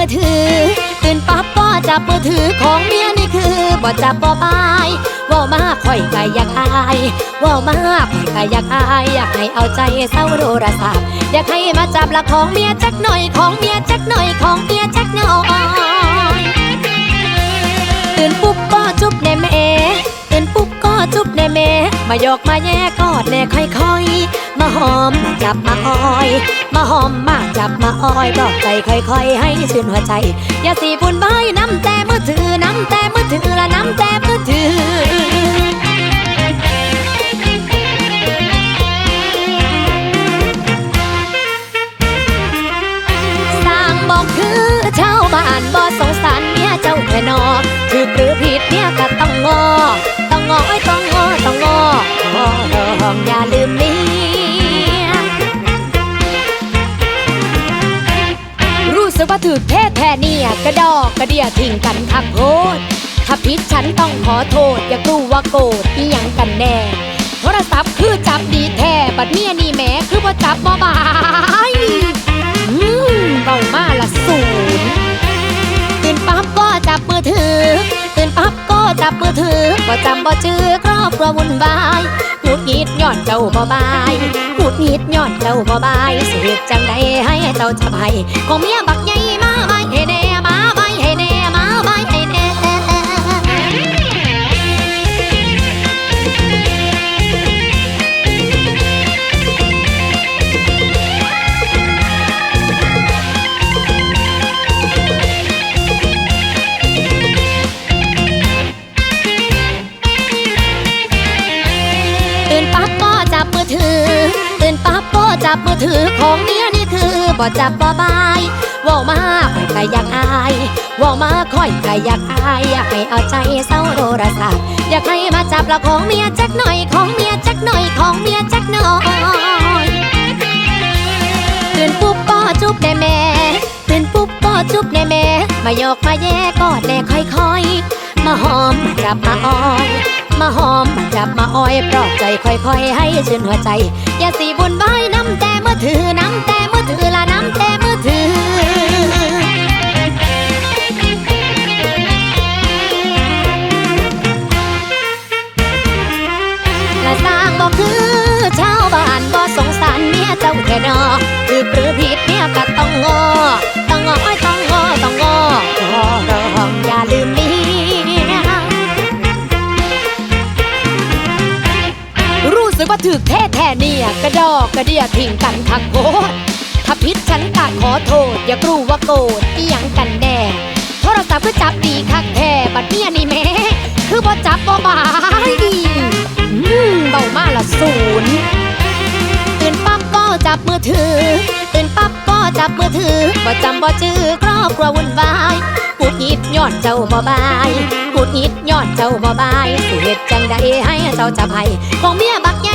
ตื่นปุ๊บป้อจับมือถือของเมียนี่คือบ่จับบ่บายว่ามาค่อยก็อยากอายว่ามาค่อยก็อยากอายอยากให้เอาใจเศร้าโทรศัพท์อยากให้มาจับละของเมียจักหน่อยของเมียจักหน่อยของเมียจักหน่อยตื่นปุ๊บก็จุ๊บแน่แม่ตื่นปุ๊บก็จุ๊บแน่แม่มาหยอกมาแย่กอดแน่ค่อยๆมาหอมมา จับมาอ้อย มาหอมมาจับมาอ้อยบอกใจค่อยๆ ให้ชื่นหัวใจ อย่าสีบุญใบน้ำแต่มือถือน้ำแต่มือถือละน้ำแต่มือถือสร้างบอกคือชาวบ้านบ่สงสารเมียเจ้าแค่นอถูกหรือผิดเมียก็ต้องงอ ต้องงอไอ้ต้องงอต้องงอขอร้องอย่าลืมเรู้สึกว่ถือแท้แท้เนี่ยกระดอกกระเดียทิ้งกันคักโพดถ้าผิดฉันต้องขอโทษ อย่ากลัวโกรธอีหยังกันแน่ โทรศัพท์คือจับดีแท้บัดเมียนี่แหมคือว่าจับบ่บายอืมเบามาละศูนย์ตื่นปั๊บก็จับมือถือ ตื่นปั๊บก็จับมือถือบ่จำบ่จื้อครอบครัววุ่นวายหงุดหงิดย้อนเจ้าบ่บายหงุดหงิดย้อนเจ้าบ่บายสิเหตุจังใดให้เจ้าจะไปของเมียบักใหญ่ ตื่นปั๊บก็จับมือถือ ตื่นปั๊บก็จับมือถือของเมียนี่คือบ่จับบ่บายว่ามาค่อยก็อยากอายว่ามาค่อยก็อยากอายอยากให้เอาใจเศร้าโทรศัพท์อยากให้มาจับละของเมียจักหน่อยของเมียจักหน่อยของเมียจักหน่อยตื่นปุ๊บก็จุ๊บได้แม่ตื่นปุ๊บก็จุ๊บได้แม่มาหยอกมาแย่กอดแน่ค่อยๆมาหอมมาจับมาอ้อย มาหอมมาจับมาอ้อยปลอบใจค่อยๆ ให้ชื่นหัวใจ อย่าสีบุญไว้น้ำแต่มือถือน้ำแต่มือถือละน้ำแต่มือถือและสร้างบอกคือชาวบ้านบ่สงสารเมียเจ้าแค่นอคือหรือ ถึกแท้แท้เนี่ยกระดอกกระเดียทิ้งกันคักโคตถ้าผิดฉันก็ขอโทษ อย่ากรู้ว่าโกรธอีหยังกันแน่โทรศัพท์ก็จับดีคักแท้บัดเนี้ยนี่แม่คือบ่จับบ่บายอืมเบามาละศูนย์ตื่นปั๊บก็จับมือถือ ตื่นปั๊บก็จับมือถือบ่จำบ่จื้อครอบครัววุ่นวาย ย้อนเจ้าบ่บายหุดหิดย้อนเจ้าบ่บายสิเฮ็ดจังใดให้เจ้าจับให้ของเมียบักใหญ่